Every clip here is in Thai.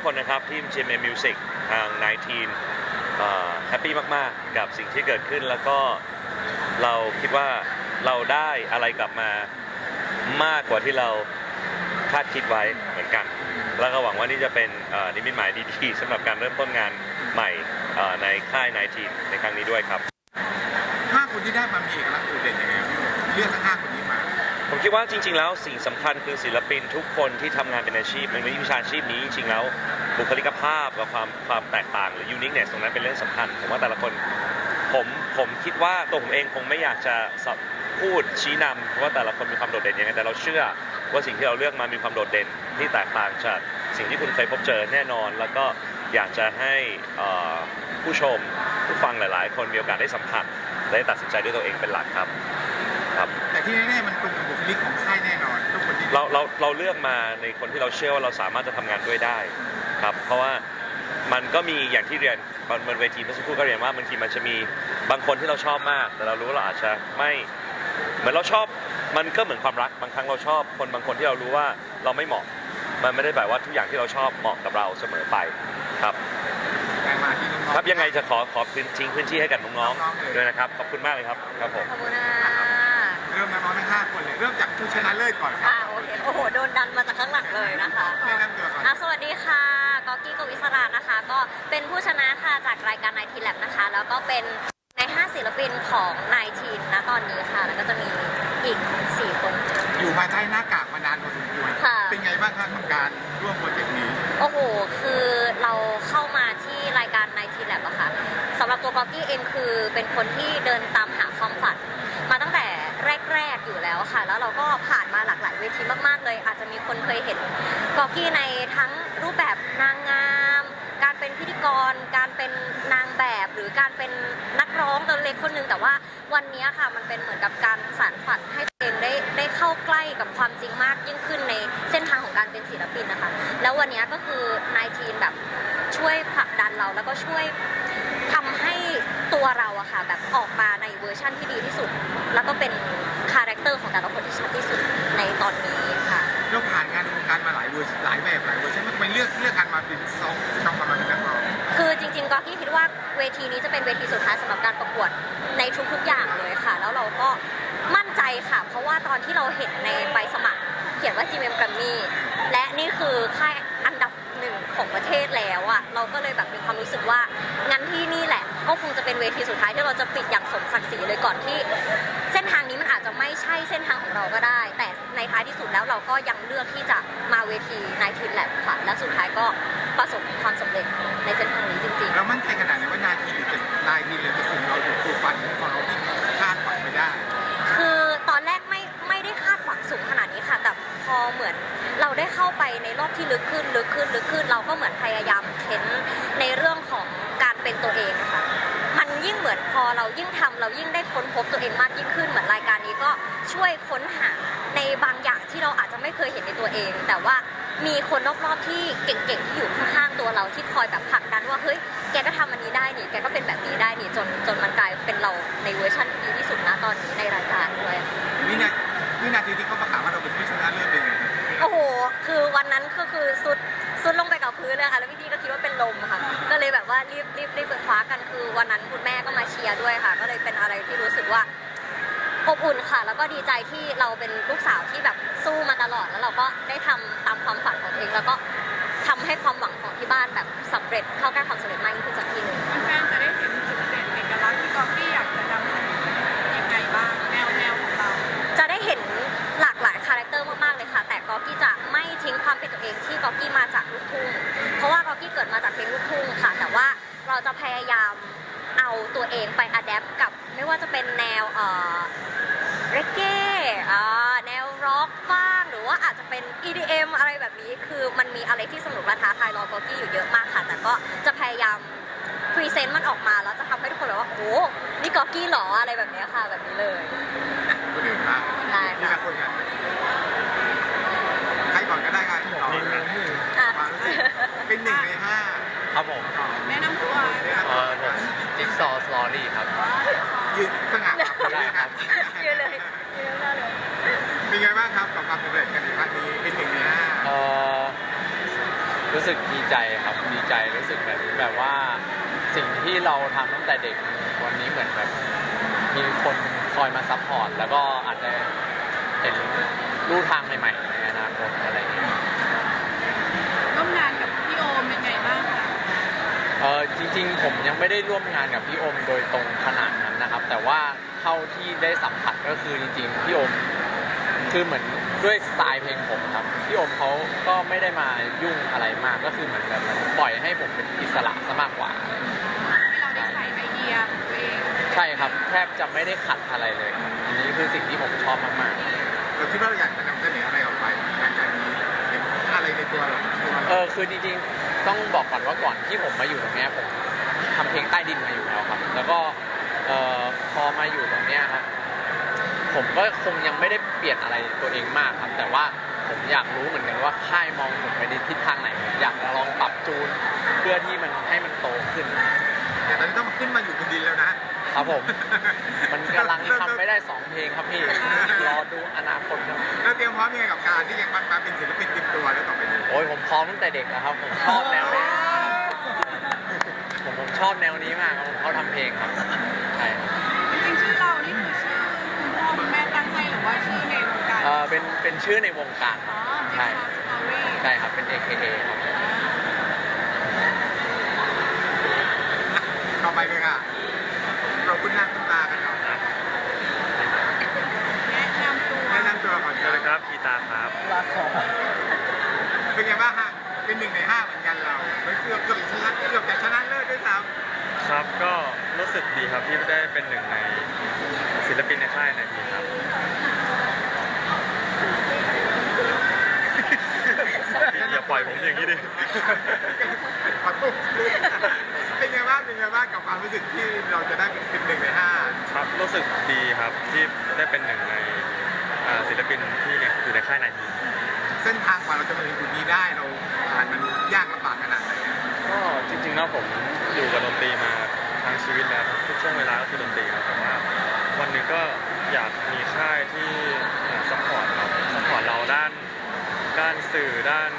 กคนนะครับทีม GMM Music ทาง 19แฮปปี้มากๆ กับสิ่งที่เกิดขึ้นแล้วก็เราคิดว่าเราได้อะไรกลับมามากกว่าที่เราคาดคิดไว้เหมือนกัน แล้วก็หวังว่านี่จะเป็นนิมิตหมายดีๆสำหรับการเริ่มต้นงานใหม่ในค่าย19ในครั้งนี้ด้วยครับห้าคนที่ได้มามีเอกลักษณ์โดดเด่นยังไงเลือกทั้งห้าคนนี้มา ผมคิดว่าจริง ๆ แล้วสิ่งสำคัญคือศิลปินทุกคนที่ทำงานเป็นอาชีพในวิชาชีพนี้จริงๆแล้วบุคลิกภาพกับความความแตกต่างหรือยูนิคเนสตรงนั้นเป็นเรื่องสำคัญผมว่าแต่ละคนผมผมคิดว่าตัวผมเองคงไม่อยากจะพูดชี้นำว่าแต่ละคนมีความโดดเด่นยังไงแต่เราเชื่อว่าสิ่งที่เราเลือกมามีความโดดเด่นที่แตกต่างจากสิ่งที่คุณเคยพบเจอแน่นอน แล้วก็อยากจะให้ผู้ชมผู้ฟังหลาย ๆ คนมีโอกาสได้สัมผัสและได้ตัดสินใจด้วยตัวเองเป็นหลักครับ ที่แน่ๆมันตรงกับบุคลิกของค่ายแน่นอนทุกคนที่เราเราเราเลือกมาในคนที่เราเชื่อว่าเราสามารถจะทำงานด้วยได้ครับ เพราะว่ามันก็มีอย่างที่เรียนบนบนเวทีเมื่อสักครู่ก็เรียนว่าบางทีมันจะมีบางคนที่เราชอบมาก แต่เรารู้ว่าเราอาจจะไม่เหมือนเราชอบมันก็เหมือนความรักบางครั้งเราชอบคนบางคนที่เรารู้ว่าเราไม่เหมาะ มันไม่ได้แปลว่าทุกอย่างที่เราชอบเหมาะกับเราเสมอไปครับ แต่มาที่น้องๆ ครับยังไงจะขอขอพื้นทิ้งพื้นที่ให้กับน้องๆด้วยนะครับขอบคุณมากเลยครับครับผม ขอบคุณค่ะ เริ่มน้องๆทั้งห้าคนเลย เริ่มจากผู้ชนะเลิศก่อนครัอ่าบโอเคโอ้โหโดนดันมาจากข้างหลังเลยนะคะแนะนำตัวก่อนอะสวัสดีค่ะกอกี้กวิศรานะคะ ก็เป็นผู้ชนะค่ะจากรายการนายทีแลบนะคะ แล้วก็เป็นในห้าศิลปินของนายทีนนะตอนนี้ค่ะ แล้วก็จะมีอีก4คน อยู่ภายใต้หน้ากากมานานพอสมควรค่ะ เป็นไงบ้างครับกับการร่วมโปรเจกต์นี้ โอ้โห คือเราเข้ามาที่รายการนายทีแลบอะค่ะสำหรับตัวกอกี้เองคือเป็นคนที่เดินตามหาความฝัน มาตั้งแต่ แรก ๆ อยู่แล้วค่ะ แล้วเราก็ผ่านมาหลากหลายเวทีมากๆเลย อาจจะมีคนเคยเห็นกอกี้ในทั้งรูปแบบนางงาม การเป็นพิธีกร การเป็นนางแบบหรือการเป็นนักร้องตัวเล็กคนหนึ่งแต่ว่าวันนี้ค่ะมันเป็นเหมือนกับการสานฝันให้ตัวเองได้ได้เข้าใกล้กับความจริงมากยิ่งขึ้นในเส้นทางของการเป็นศิลปินนะคะ แล้ววันนี้ก็คือนายทีนแบบช่วยผลักดันเราแล้วก็ช่วยทำให้ตัวเราอะค่ะแบบออกมาในเวอร์ชั่นที่ดีที่สุด แล้วก็เป็น ของแต่ละคนที่ชัดที่สุดในตอนนี้ค่ะเราผ่านงานในวงการมาหลายเวอร์ชันหลายแบบหลายเวอร์ชันทำไมเลือกเลือกการมาเป็นซองซองมาเป็นนักร้องคือจริงๆก็กี้คิดว่าเวทีนี้จะเป็นเวทีสุดท้ายสำหรับการประกวดในทุกๆอย่างเลยค่ะ แล้วเราก็มั่นใจค่ะ เพราะว่าตอนที่เราเห็นในใบสมัคร เขียนว่า GMM Grammy และนี่คือค่ายอันดับหนึ่งของประเทศแล้วอะเราก็เลยแบบมีความรู้สึกว่างั้นที่นี่แหละ ก็คงจะเป็นเวทีสุดท้ายที่เราจะปิดอย่างสมศักดิ์ศรีเลยก่อนที่ เส้นทางนี้มันอาจจะไม่ใช่เส้นทางของเราก็ได้ แต่ในท้ายที่สุดแล้วเราก็ยังเลือกที่จะมาเวทีนายทีนแลบค่ะและสุดท้ายก็ประสบความสำเร็จในเส้นทางนี้จริงเรามั่นใจขนาดไหนว่านายทีหรือจะนายทีเลยจะส่งเราถึงสู่ฝันของเราที่คาดหวังไม่ได้ คือตอนแรกไม่ไม่ได้คาดหวังสูงขนาดนี้ค่ะแต่พอเหมือนเราได้เข้าไปในรอบที่ลึกขึ้นลึกขึ้นลึกขึ้น เราก็เหมือนพยายามเค้นในเรื่องของการเป็นตัวเอง เหมือนพอเรายิ่งทำเรายิ่งได้ค้นพบตัวเองมากยิ่งขึ้น เหมือนรายการนี้ก็ช่วยค้นหาในบางอย่างที่เราอาจจะไม่เคยเห็นในตัวเอง แต่ว่ามีคนรอบๆที่เก่งๆที่อยู่ข้างๆตัวเราที่คอยแบบผลักดันว่าเฮ้ยแกก็ทำอันนี้ได้นี่แกก็เป็นแบบนี้ได้นี่จนจนมันกลายเป็นเราในเวอร์ชันที่ดีที่สุดนะตอนนี้ในรายการด้วยวินาวินาทีที่เขาประกาศว่าเราเป็นผู้ชนะเลิศเป็นไงโอ้โห คือวันนั้นก็คือสุดสุดลงไปกับพื้นเลยค่ะแล้วพี่ๆก็คิดว่าเป็น ลมค่ะ ก็เลยแบบว่ารีบรีบรีบไปคว้ากันคือ วันนั้นคุณแม่ก็มาเชียร์ด้วยค่ะ ก็เลยเป็นอะไรที่รู้สึกว่าอบอุ่นค่ะ แล้วก็ดีใจที่เราเป็นลูกสาวที่แบบสู้มาตลอด แล้วเราก็ได้ทำตามความฝันของตัวเองแล้วก็ทำให้ความหวังของที่บ้านแบบสำเร็จเข้าใกล้ความสำเร็จมากยิ่งขึ้นสักทีหนึงแฟนๆจะได้เห็นจุดเด่นเอกลักษณ์ที่กอฟฟี่อยากจะนำเสนอยังไงบ้างแนวแนวของเรา จะได้เห็นหลากหลายคาแรคเตอร์มากๆเลยค่ะ แต่กอกี้จะไม่ทิ้งความเป็นตัวเองที่กอกี้มาจากลูกทุ่ง เพราะว่ากอกี้เกิดมาจากเพลงลูกทุ่งค่ะ แต่ว่าเราจะพยายามเอาตัวเองไปอัดแอปกับไม่ว่าจะเป็นแนวเอ่อเรเก้อ่าแนวร็อกบ้าง หรือว่าอาจจะเป็น EDM อะไรแบบนี้ คือมันมีอะไรที่สนุกและท้าทายรอกอกี้อยู่เยอะมากค่ะ แต่ก็จะพยายามพรีเซนต์มันออกมาแล้วจะทำให้ทุกคนแบบว่าโอ้นี่กอกี้เหรออะไรแบบเนี้ยค่ะ แบบนี้เลยอะคนอื่นบ้างได้นี่ค่ะละคนกันใครก่อนก็ได้ครับต่อเลยครับอะความรู้สึก เป็นหนึ่งในห้าครับผมต่อแนะนำตัวได้ครับเอ่อผมจิ๊กซอว์สตอรี่ครับ ยืนสง่าครับเลยครับเยอะเลยเยอะมากเลยเป็นไงบ้างครับกับความสำเร็จกันในครั้งนี้เป็นหนึ่งในห้าเอ่อรู้สึกดีใจครับดีใจรู้สึกแบบแบบว่าสิ่งที่เราทำตั้งแต่เด็กวันนี้เหมือนแบบมีคนคอยมาซัพพอร์ตแล้วก็อาจจะเห็นลู่ทางใหม่ๆในอนาคตอะไรอย่างเงี้ย ร่วมงานกับพี่โอมเป็นไงบ้างคะ เออจริงๆ ผมยังไม่ได้ร่วมงานกับพี่โอมโดยตรงขนาดนั้นนะครับ แต่ว่าเท่าที่ได้สัมผัสก็คือจริงๆพี่โอมคือเหมือนด้วยสไตล์เพลงผมครับพี่โอมเขาก็ไม่ได้มายุ่งอะไรมากก็คือเหมือนแบบมันปล่อยให้ผมเป็นอิสระซะมากกว่า ให้เราได้ใส่ไอเดียของตัวเองใช่ครับแทบจะไม่ได้ขัดอะไรเลยครับอันนี้คือสิ่งที่ผมชอบมากเราคิดว่าเราอยากจะนำเสนออะไรออกไปในการนี้เป็นอะไรในตัวเราตัวๆเอเราอคือจริงๆ ต้องบอกก่อนว่าก่อนที่ผมมาอยู่ตรงนี้ผมทำเพลงใต้ดินมาอยู่แล้วครับ แล้วก็เออพอมาอยู่ตรงนี้ครับ ผมก็คงยังไม่ได้เปลี่ยนอะไรตัวเองมากครับ แต่ว่าผมอยากรู้เหมือนกันว่าค่ายมองผมไปในทิศทางไหน อยากลองปรับจูนเพื่อที่มันให้มันโตขึ้นแต่ตอนนี้ต้องขึ้นมาอยู่บนดินแล้วนะ ครับผม มันกำลังทำไม่ได้สองเพลงครับพี่ รอดูอนาคตครับ เราเตรียมพร้อมยังไงกับการที่จะมาเป็นศิลปินเต็มตัวแล้วต่อไปนี้โอ้ยผมพร้อมตั้งแต่เด็กแล้วครับ ผมชอบแนวนี้ผมผมชอบแนวนี้มากครับผมเขาทำเพลงครับใช่จริงๆชื่อเรานี่คือชื่อคุณพ่อคุณแม่ตั้งให้หรือว่าชื่อในวงการเออเป็นเป็นชื่อในวงการคอ๋รัอบใช่สตอรี่ใช่ครับเป็น AKA ครับ ต่อไปเลยค่ะ เราคุ้นหน้าคุ้นตากันเนาะ แนะนำตัว แนะนำตัวก่อน สวัสดีครับพีตาครับ เป็นไงบ้างฮะเป็นหนึ่งในห้าเหมือนกันเราไม่เกือบเกือบชนะเกือบจะชนะเลิศด้วยซ้ ครับก็รู้สึกดีครับที่ได้เป็นหนึ่งในศิลปินในค่ายนาทีครับ อย่าปล่อยผมอย่างนี้ดิำขอโทษเป็นไงบ้างเป็นไงบ้างกับความรู้สึกที่เราจะได้เป็นหนึ่งในห้า ครับรู้สึกดีครับที่ได้เป็นหนึ่งในอ่าศิลปินที่เนี่ยอยู่ในค่ายนาที เส้นทางกว่าเราจะมาถึงจุดนี้ได้เราผ่านมันยากลำบากขนาดไหนอะ ก็จริงๆแล้วผมอยู่กับดนตรีมาทั้งชีวิตแล้วทุกช่วงเวลาก็คือดนตรีครับแต่ว่าวันหนึ่ง ก็อยากมีค่ายที่ซัพพอร์ตเราซัพพอร์ตเราด้านด้านสื่อด้าน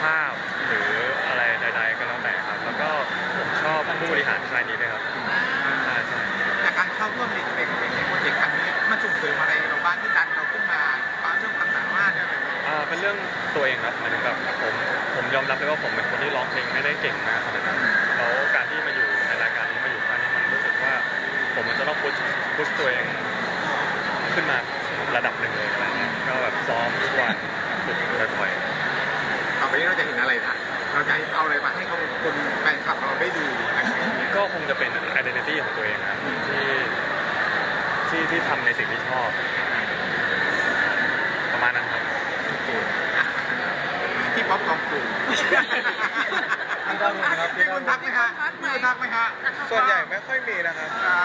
ภาพหรืออะไรใด ๆ ก็แล้วแต่ครับ แล้วก็ผมชอบผู้บริหารค่ายนี้ด้วยครับใช่ใช่จากการเข้าร่วมในในในในโปรเจกต์ครั้งนี้มันส่งเสริมอะไรเราบ้างที่ดันเราขึ้นมาความเรื่องความสามารถเนี่ยอะไรแบบนี้อ่าเป็นเรื่องตัวเองครับหมายถึงแบบผมผมยอมรับเลยว่าผมเป็นคนที่ร้องเพลงไม่ได้เก่งมากขนาดนั้นแล้วการที่มาอยู่ในรายการนี้มาอยู่ค่ายนี้มันรู้สึกว่า ผมมันจะต้องพุชพุชตัวเอง ขึ้นมาระดับหนึ่งเลยอะไรเงี้ยก็แบบซ้อมทุกวันฝึกบ่อยต่อไปนี้เราจะเห็นอะไรนะเราจะเอาอะไรมาให้เขาคนแฟนคลับเราได้ดูอะไรอย่างเงี้ยๆก็คงจะเป็น identity ของตัวเองนะที่ที่ที่ทำในสิ่งที่ชอบ ประมาณนั้นครับ โอเคอะที่ป๊อปของกลุ่มมีคนทักไหมคะมีคนทักไหมคะส่วนใหญ่ไม่ค่อยมีนะครับ อ่า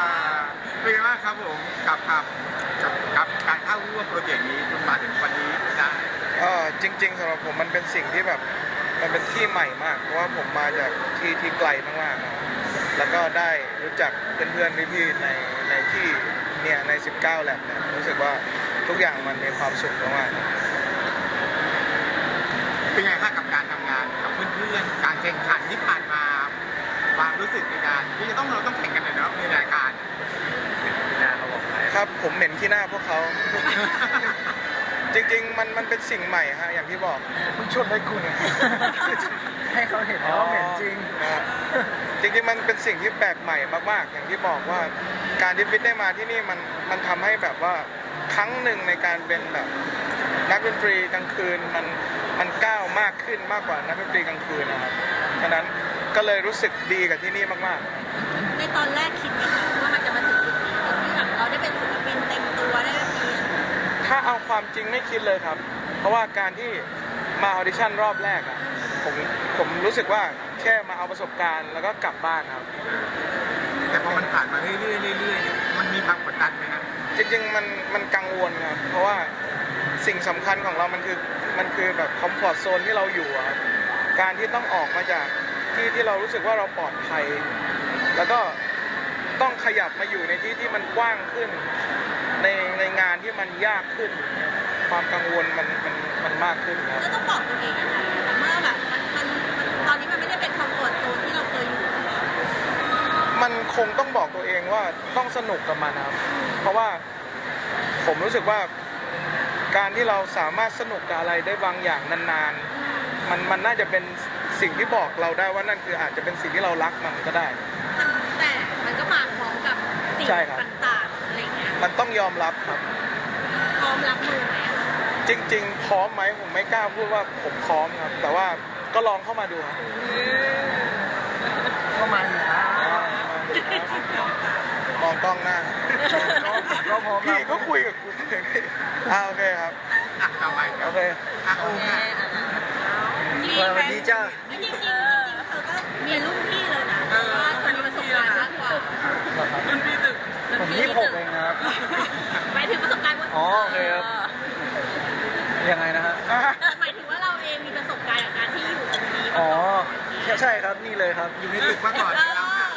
เป็นไงบ้างครับผมกับกับ กับกับ การเข้าร่วมโปรเจกต์นี้จนมาถึงวันนี้ได้เออจริง ๆสำหรับผมมันเป็นสิ่งที่แบบมันเป็นที่ใหม่มาก เพราะว่าผมมาจากที่ที่ไกลมากๆนะครับแล้วก็ได้รู้จักเพื่อนๆพี่ๆในในที่เนี่ยใน 19แลบเนี่ยรู้สึกว่าทุกอย่างมันมีความสุขมากๆเป็นไงบ้างกับการทำงานกับเพื่อนๆการแข่งขันที่ผ่านมาความรู้สึกในการที่จะต้องเราต้องแข่งกันเนี่ยเนาะในรายการ ครับ ผมเหม็นขี้หน้าพวกเขา จริง ๆ มันมันเป็นสิ่งใหม่ฮะอย่างที่บอกคุณชนให้คุณให้เขาเห็นว่าเหม็นจริงจริงๆมันเป็นสิ่งที่แปลกใหม่มากๆ อย่างที่บอกว่า การที่ฟิตได้มาที่นี่มันมันทำให้แบบว่าครั้งหนึ่งในการเป็นแบบ นักดนตรีกลางคืนมันมันก้าวมากขึ้นมากกว่านักดนตรีกลางคืนนะครับฉะนั้นก็เลยรู้สึกดีกับที่นี่มากๆ ในตอนแรกคิดไหมคะ ถ้าเอาความจริงไม่คิดเลยครับ เพราะว่าการที่มาออดิชั่นรอบแรกอะผมผมรู้สึกว่าแค่มาเอาประสบการณ์แล้วก็กลับบ้านครับ แต่พอมันผ่านมาเรื่อยๆเรื่อยๆเนี่ยมันมีความกดดันไหมครับจริงๆมันมันกังวลครับ เพราะว่าสิ่งสำคัญของเรามันคือมันคือแบบคอมฟอร์ทโซนที่เราอยู่อะครับการที่ต้องออกมาจากที่ที่เรารู้สึกว่าเราปลอดภัย แล้วก็ต้องขยับมาอยู่ในที่ที่มันกว้างขึ้น ในในงานที่มันยากขึ้น ความกังวลมันมันมันมากขึ้นครับ ก็ต้องบอกตัวเองนะคะแต่เมื่อแบบมันมันตอนนี้มันไม่ได้เป็นคำมฟอร์ตโซนที่เราเคยอยู่มันคงต้องบอกตัวเองว่าต้องสนุกกับมันครับ เพราะว่าผมรู้สึกว่าการที่เราสามารถสนุกกับอะไรได้บางอย่างนานๆ มันมันน่าจะเป็นสิ่งที่บอกเราได้ว่านั่นคืออาจจะเป็นสิ่งที่เรารักมันก็ได้ แต่มันก็มาพร้อมกับสิ่งใช่ครับ ต่าง มันต้องยอมรับครับ พร้อมรับมือไหมอะจริง ๆ พร้อมไหมผมไม่กล้าพูดว่าผมพร้อมครับ แต่ว่าก็ลองเข้ามาดูครับเข้ามาอยู่นะมองกล้องหน้าก็พร้อมพี่ก็คุยกับกูอ่าโอเคครับอะต่อไปครัโอบเคอะโอเคสวัสดีจ้า จริงๆจริงๆเธอก็มีรุ่นพี่เลย ครับนี่เลยครับ อยู่ในตึกมาก่อนเออเราเนี่ย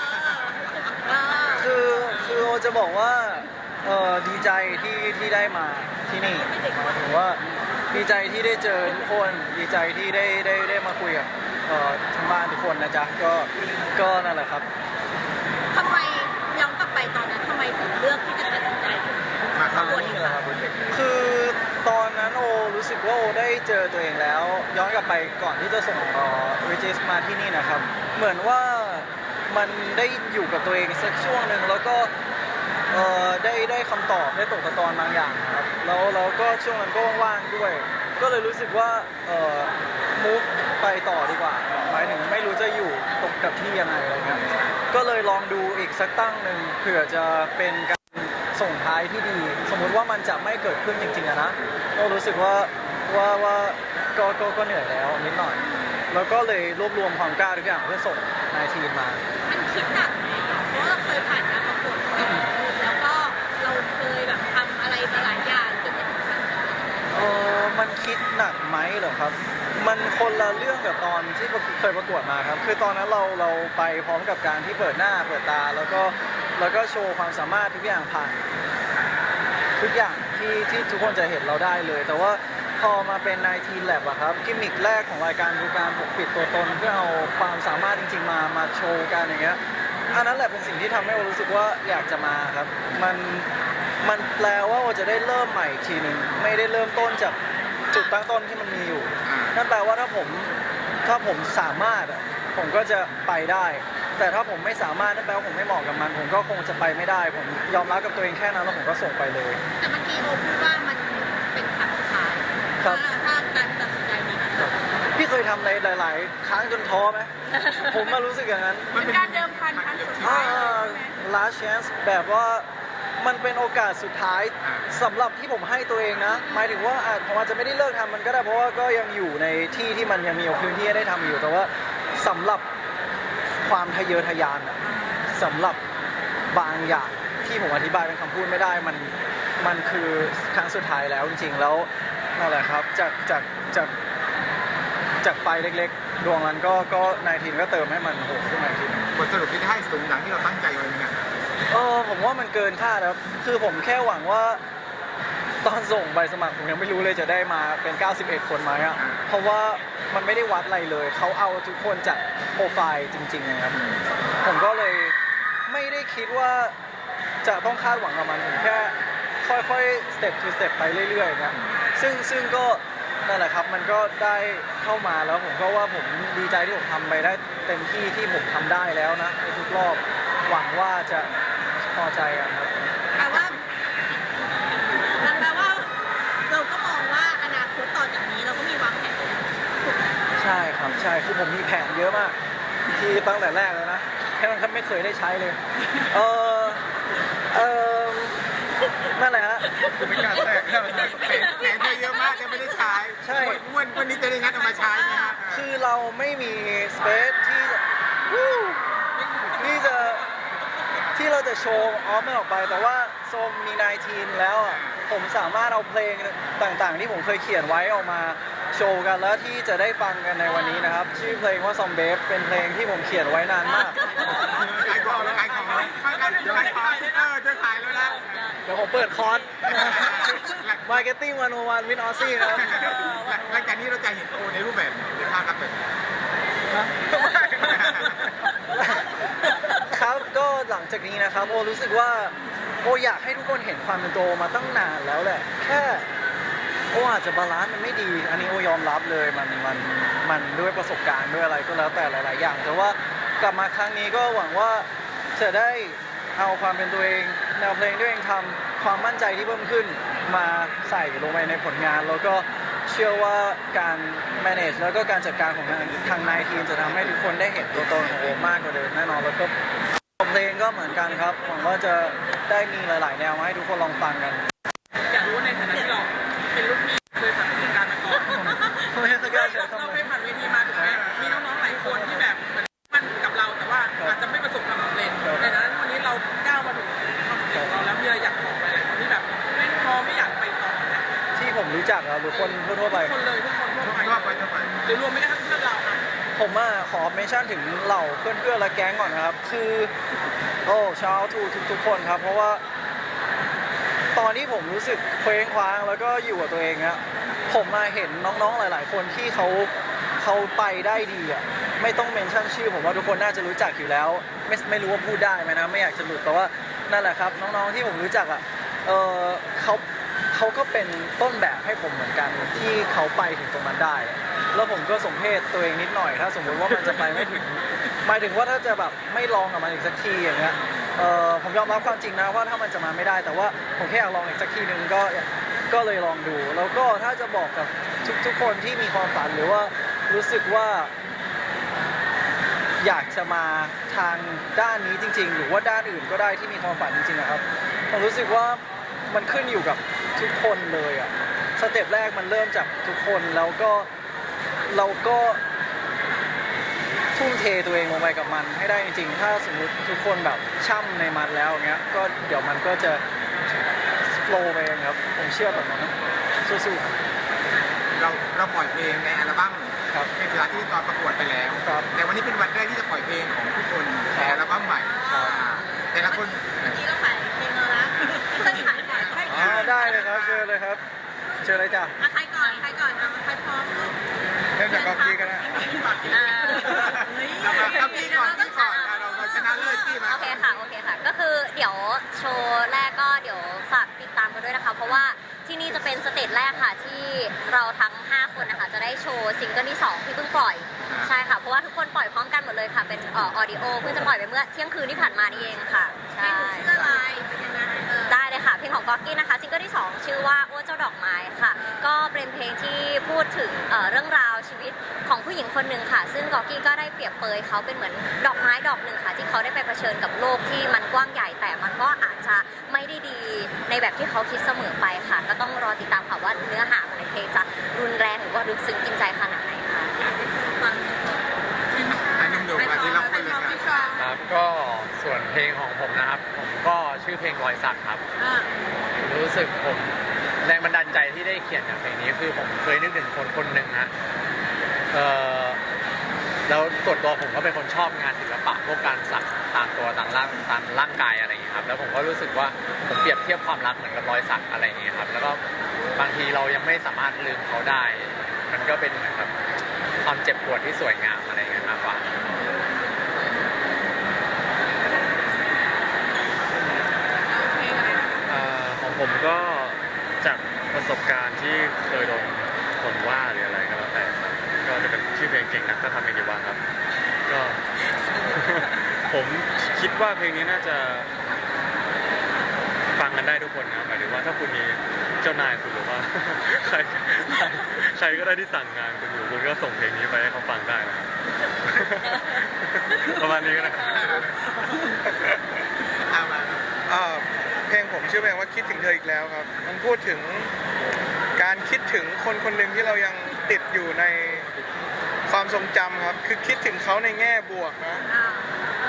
เออคือคือโอจะบอกว่าเออดีใจที่ที่ได้มาที่นี่หมายถึงว่าดีใจที่ได้เจอทุกคนดีใจที่ได้ได้ได้มาคุยกับเอ่อทางบ้านทุกคนนะจ๊ะก็ก็นั่นแหละครับ โอได้เจอตัวเองแล้ว ย้อนกลับไปก่อนที่จะส่งเอ่อวิจิสมาที่นี่นะครับ เหมือนว่ามันได้อยู่กับตัวเองสักช่วงหนึ่งแล้วก็เออได้ได้คำตอบได้ตกตะกอนบางอย่างครับแล้วแล้วก็ช่วงนั้นก็ว่างๆด้วย ก็เลยรู้สึกว่าเอ่อ move ไปต่อดีกว่าหมายถึงไม่รู้จะอยู่ตรงกับที่ยังไงอะไรเงี้ยก็เลยลองดูอีกสักตั้งหนึ่งเผื่อจะเป็นการส่งท้ายที่ดี สมมุติว่ามันจะไม่เกิดขึ้นจริงๆอะนะก็รู้สึกว่า ว่าว่าก็ก็ก็เหนื่อยแล้วนิดหน่อย แล้วก็เลยรวบรวมความกล้าทุกอย่างเพื่อส่งนายทีมมา มันคิดหนักไหมเพราะเราเคยผ่านการประกวดมาแล้วก็เราเคยแบบทำอะไรมาหลายอย่างจนไปถึงขั้นนี้เออมันคิดหนักไหมเหรอครับ มันคนละเรื่องกับตอนที่เคยประกวดมาครับ คือตอนนั้นเราเราไปพร้อมกับการที่เปิดหน้าเปิดตา แล้วก็แล้วก็โชว์ความสามารถทุกอย่างผ่าน ทุกอย่างที่ที่ทุกคนจะเห็นเราได้เลย แต่ว่า พอมาเป็นนายทีแลบอะครับกิมมิคแรกของรายการคือการปกปิดตัวตน เพื่อเอาความสามารถจริงๆมามาโชว์กันอย่างเงี้ยอันนั้นแหละเป็นสิ่งที่ทำให้โอรู้สึกว่าอยากจะมาครับ มันมันแปลว่าโอจะได้เริ่มใหม่อีกทีหนึ่งไม่ได้เริ่มต้นจากจุดตั้งต้นที่มันมีอยู่นั่นแปลว่าถ้าผมถ้าผมสามารถอะผมก็จะไปได้ แต่ถ้าผมไม่สามารถนั่นแปลว่าผมไม่เหมาะกับมัน ผมก็คงจะไปไม่ได้ ผมยอมรับกับตัวเองแค่นั้นแล้วผมก็ส่งไปเลย แต่เมื่อกี้โอพูดว่าำอะไรหลาย ๆ ครั้งจนท้อไหม ผมมารู้สึกอย่างนั้นเป็นการเดิมพันครั้งสุดอ่าท้ายใช่ไหม last chance แบบว่ามันเป็นโอกาสสุดท้ายสำหรับที่ผมให้ตัวเองนะ หมายถึงว่าอาจผมอาจจะไม่ได้เลิกทำมันก็ได้เพราะว่าก็ยังอยู่ในที่ที่มันยังมีพื้นที่ให้ได้ทำอยู่แต่ว่าสำหรับความทะเยอทะยานอะสำหรับบางอย่างที่ผมอธิบายเป็นคำพูดไม่ได้มันมันคือครั้งสุดท้ายแล้วจริง ๆ แล้วนั่นแหละครับจากจากจาก จากไฟเล็กๆ ดวงนั้นก็ก็นายทีนก็เติมให้มันโหดขึ้นมาอีกทีหนึ่ง บทสรุปที่ได้สูงดังที่เราตั้งใจไว้ไหมครับเออผมว่ามันเกินคาดครับ คือผมแค่หวังว่า ตอนส่งใบสมัครผมยังไม่รู้เลยจะได้มาเป็น 91 คนไหมอะ เพราะว่ามันไม่ได้วัดอะไรเลย เขาเอาทุกคนจากโปรไฟล์จริงๆนะครับ ผมก็เลยไม่ได้คิดว่าจะต้องคาดหวังกับมันผมแค่ค่อยๆ step to step ไปเรื่อยๆนะซึ่งซึ่งก็ นั่นแหละครับมันก็ได้เข้ามาแล้วผมก็ว่าผมดีใจที่ผมทำไปได้เต็มที่ที่ผมทำได้แล้วนะในทุกรอบหวังว่าจะพอใจกันครับแปลว่าแปลว่าเราก็มองว่าอนาคตต่อจากนี้เราก็มีวางแผนไว้แล้วถูกไหมใช่ครับใช่คือผมมีแผนเยอะมาก ที่ตั้งแต่แรกแล้วนะแค่นั้นครับไม่เคยได้ใช้เลย เออเออนั่นแหละฮะไม่กล้าแทรกแผ ไม่ได้ใช้ใช่วันวันนี้จะได้งัดเอามาใช้ไหมฮะคือเราไม่มีสเปซที่จะวู้ที่จะที่เราจะโชว์ออฟมันออกไป แต่ว่าโซมมีนายทีนแล้วอะผมสามารถเอาเพลงต่างๆ ที่ผมเคยเขียนไว้ออกมาโชว์กันแล้วที่จะได้ฟังกันในวันนี้นะครับ ชื่อเพลงว่าซอมเบฟเป็นเพลงที่ผมเขียนไว้นานมาก ขายของแล้วขายของแล้วขายของขายของเออจะขายแล้วนะ เดี๋ยวผมเปิดคอร์ส Marketing 101 with Aussie นะครับหลังจากนี้เราจะเห็นโอในรูปแบบในภาพลักษณ์แบบครับก็หลังจากนี้นะครับโอรู้สึกว่าโออยากให้ทุกคนเห็นความเป็นตัวโอมาตั้งนานแล้วแหละ แค่โออาจจะบาลานซ์มันไม่ดี อันนี้โอยอมรับเลยมันมันมันด้วยประสบการณ์ด้วยอะไรก็แล้วแต่หลาย ๆ อย่าง แต่ว่ากลับมาครั้งนี้ก็หวังว่าจะได้เอาความเป็นตัวเองแนวเพลงที่ตัวเองทำความมั่นใจที่เพิ่มขึ้น มาใส่ลงไปในผลงาน แล้วก็เชื่อว่าการ manage แล้วก็การจัดการของทางทางนายทีมจะทำให้ทุกคนได้เห็นตัวตนของโอมากกว่าเดิมแน่นอนแล้วก็เพลงก็เหมือนกันครับหวังว่าจะได้มีหลาย ๆ แนวมาให้ทุกคนลองฟังกัน ทั่วๆไปทุกคนเลยทุกคนทั่วไปทั่วไปทั่วไปหรือรวมไม่กระทั่งเพื่อนเราอะผมอะขอเมนชั่นถึงเหล่าเพื่อนๆและแก๊งก่อนนะครับ คือ โอ้ชาวทูทุกๆคนครับ เพราะว่า ตอนที่ผมรู้สึกเคว้งคว้างแล้วก็อยู่กับตัวเองอะผมมาเห็นน้องๆหลาย ๆ คนที่เขาเขาไปได้ดีอะไม่ต้องเมนชั่นชื่อ ผมว่าทุกคนน่าจะรู้จักอยู่แล้ว ไม่ไม่รู้ว่าพูดได้ไหมนะ ไม่อยากจะหลุดแต่ว่านั่นแหละครับ น้องๆที่ผมรู้จักอะเออเขา เขาก็เป็นต้นแบบให้ผมเหมือนกันที่เขาไปถึงตรงนั้นได้ แล้วผมก็สมเพศตัวเองนิดหน่อย ถ้าสมมุติว่ามันจะไปไม่ถึงหมายถึงว่าถ้าจะแบบไม่ลองกับมันอีกสักทีอย่างเงี้ยเออผมยอมรับความจริงนะว่าถ้ามันจะมาไม่ได้ แต่ว่าผมแค่อยากลองอีกสักทีหนึ่งก็ก็เลยลองดู แล้วก็ถ้าจะบอกกับทุกทุกคนที่มีความฝันหรือว่ารู้สึกว่า อยากจะมาทางด้านนี้จริง ๆ หรือว่าด้านอื่นก็ได้ที่มีความฝันจริงๆนะครับผมรู้สึกว่ามันขึ้นอยู่กับ ทุกคนเลยอะสเต็ปแรกมันเริ่มจากทุกคนแล้วก็เราก็ทุ่มเทตัวเองลงไปกับมันให้ได้จริงๆ ถ้าสมมติทุกคนแบบช่ำในมันแล้วอย่างเงี้ย ก็เดี๋ยวมันก็จะโฟลไปเองครับ ผมเชื่อแบบนั้นนะสู้ๆเราเราปล่อยเพลงในอัลบั้มครับ เป็นเวลาที่ตอนประกวดไปแล้ว ครับแต่วันนี้เป็นวันแรกที่จะปล่อยเพลงของทุกคนในอัลบั้มใหม่ครับอ่าแต่ละคน ได้เลยครับเชิญเลยครับ เชิญเลยจ้ะอะใครก่อนใครก่อนอะใครพร้อมลูกเริ่มจากกองกี้ก็ได้อ่าเรามาเอาพี่ก่อนพี่ก่อนอะเราเราชนะเลิศพี่มาโอเคค่ะ โอเคค่ะ ก็คือเดี๋ยวโชว์แรกก็เดี๋ยวฝากติดตามกันด้วยนะคะ เพราะว่าที่นี่จะเป็นสเตจแรกค่ะที่เราทั้ง 5 คนนะคะจะได้โชว์ซิงเกิลที่ 2 ที่เพิ่งปล่อย ใช่ค่ะ เพราะว่าทุกคนปล่อยพร้อมกันหมดเลยค่ะ เป็นเออดิโอเพิ่งจะปล่อยไปเมื่อเที่ยงคืนที่ผ่านมานี่เองค่ะ เป็นเพลงที่พูดถึงเอ่อเรื่องราวชีวิตของผู้หญิงคนหนึ่งค่ะ ซึ่งก๊อกกี้ก็ได้เปรียบเปยเขาเป็นเหมือนดอกไม้ดอกหนึ่งค่ะ ที่เขาได้ไปเผชิญกับโลกที่มันกว้างใหญ่แต่มันก็อาจจะไม่ได้ดีในแบบที่เขาคิดเสมอไปค่ะ ก็ต้องรอติดตามค่ะว่าเนื้อหาของในเพลงจะรุนแรงหรือว่าลึกซึ้งกินใจขนาดไหนค่ะอันนุ่มโด่งมาที่เราคนเลยค่ะครับก็ส่วนเพลงของผมนะครับ ผมก็ชื่อเพลงรอยสักครับอะรู้สึกผมแรงบันดาล ใจที่ได้เขียนกับเพลงนี้คือผมเคยนึกถึงคนคนหนึ่งฮะเออแล้วส่วนตัวผมก็เป็นคนชอบงานศิลปะพวกการสักตามตัวตามร่างตามร่างกายอะไรอย่างเงี้ยครับ แล้วผมก็รู้สึกว่าผมเปรียบเทียบความรักเหมือนกับรอยสักอะไรอย่างเงี้ยครับ แล้วก็บางทีเรายังไม่สามารถลืมเขาได้ มันก็เป็นเหมือนกับความเจ็บปวดที่สวยงามอะไรอย่างเงี้ยมากกว่าเพลงอะไรนะอ่าของผมก็จาก ประสบการณ์ที่เคยโดนคนว่าหรืออะไรก็แล้วแต่ครับก็จะเป็นชื่อเพลงเก่งนักก็ทำเองดีว่าครับ ก็ ผมคิดว่าเพลงนี้น่าจะฟังกันได้ทุกคนนะหมายถึงว่าถ้าคุณมีเจ้านายคุณหรือว่า ใครใครใครก็ได้ที่สั่งงานคุณอยู่คุณก็ส่งเพลงนี้ไปให้เขาฟังได้นะครับ ประมาณนี้ก็ได้ครับ เอามา อ่าเพลงผม ชื่อเพลงว่าคิดถึงเธออีกแล้วครับมันพูดถึงการคิดถึงคนคนหนึ่งที่เรายังติดอยู่ในความทรงจำครับ คือคิดถึงเขาในแง่บวกนะอะ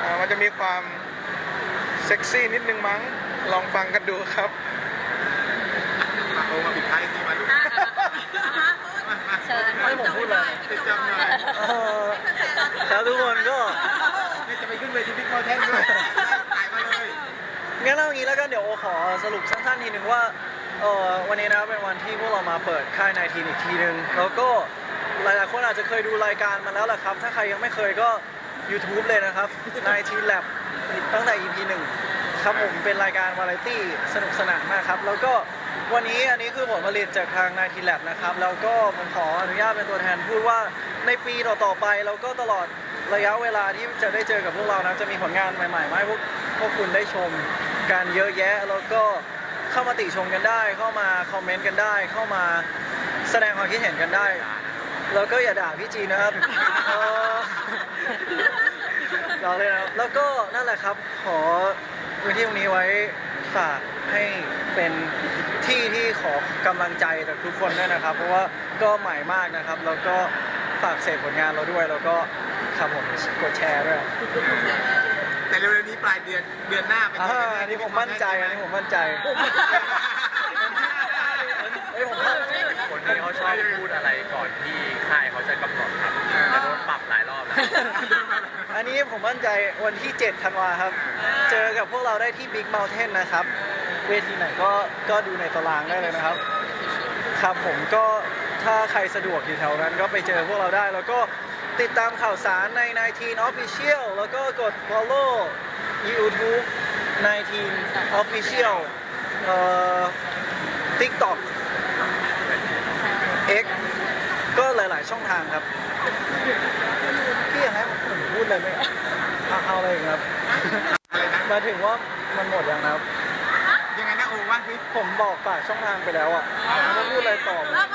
อ่ามันจะมีความเซ็กซี่นิดนึงมั้งลองฟังกันดูครับ มาโอมาปิดท้ายที่มาลูกอะอะมามาเชิญให้ผมพูดเลยติดจำหน่อย เออ แล้วทุกคนก็ นี่จะไปขึ้นเวทีบิ๊กโมเทนด้วยถ่ายมาเลย งั้นเอางี้แล้วกันเดี๋ยวโอขอสรุปสั้นๆทีหนึ่งว่าเออวันนี้นะเป็นวันที่พวกเรามาเปิดค่ายนายทีอีกทีหนึ่งแล้วก็หลายๆคนอาจจะเคยดูรายการมาแล้วแหละครับ ถ้าใครยังไม่เคยก็ YouTube เลยนะครับนายทีแลบตั้งแต่ EP หนึ่งครับผมเป็นรายการวาไรตี้สนุกสนานมากครับ แล้วก็วันนี้อันนี้คือผลผลิตจากทางนายทีแลบนะครับ แล้วก็ผมขออนุญาตเป็นตัวแทนพูดว่าในปีต่อๆไปแล้วก็ตลอดระยะเวลาที่จะได้เจอกับพวกเรานะจะมีผลงานใหม่ๆมาให้พวกพวกคุณได้ชม กันเยอะแยะ แล้วก็เข้ามาติชมกันได้ เข้ามาคอมเมนต์กันได้ เข้ามาแสดงความคิดเห็นกันได้ แล้วก็อย่าด่าพี่จีนะครับเอ่อรอเลยนะครับ แล้วก็นั่นแหละครับ ขอพื้นที่ตรงนี้ไว้ฝากให้เป็นที่ที่ขอกำลังใจจากทุกคนด้วยนะครับ เพราะว่าก็ใหม่มากนะครับ แล้วก็ฝากเสพผลงานเราด้วย แล้วก็ครับผมกดแชร์ด้วย ร็วๆนี้ปลายเดือนเดือนหน้าเป็นอ่าเดือนหน้าอันนี้ผมมั่นใจอันนี้ผมมั่นใจเอ้ยผมเข้าคนนี้เขาชอบพูดอะไรก่อนที่ค่ายเขาจะกำหนดครับจะโดนปรับหลายรอบแล้วอันนี้ผมมั่นใจวันที่ 7 ธันวาครับ เจอกับพวกเราได้ที่ Big Mountain นะครับ เวทีไหนก็ก็ดูในตารางได้เลยนะครับ ครับผมก็ถ้าใครสะดวกอยู่แถวนั้นก็ไปเจอพวกเราได้แล้วก็ ติดตามข่าวสารใน19 Official แล้วก็กด follow YouTube 19 Official เอ่อ TikTok X ก็หลาย ๆ ช่องทางครับ พี่อยากให้ผมพูดอะไรไหมเอาเอาอะไรอีกครับ อะไรนะหมายถึงว่ามันหมดยังครับ ยังไงนะโอว่าสิผมบอกฝากช่องทางไปแล้วอะจะพูดอะไรต่อไหมแล้วก็โอเคแล้ว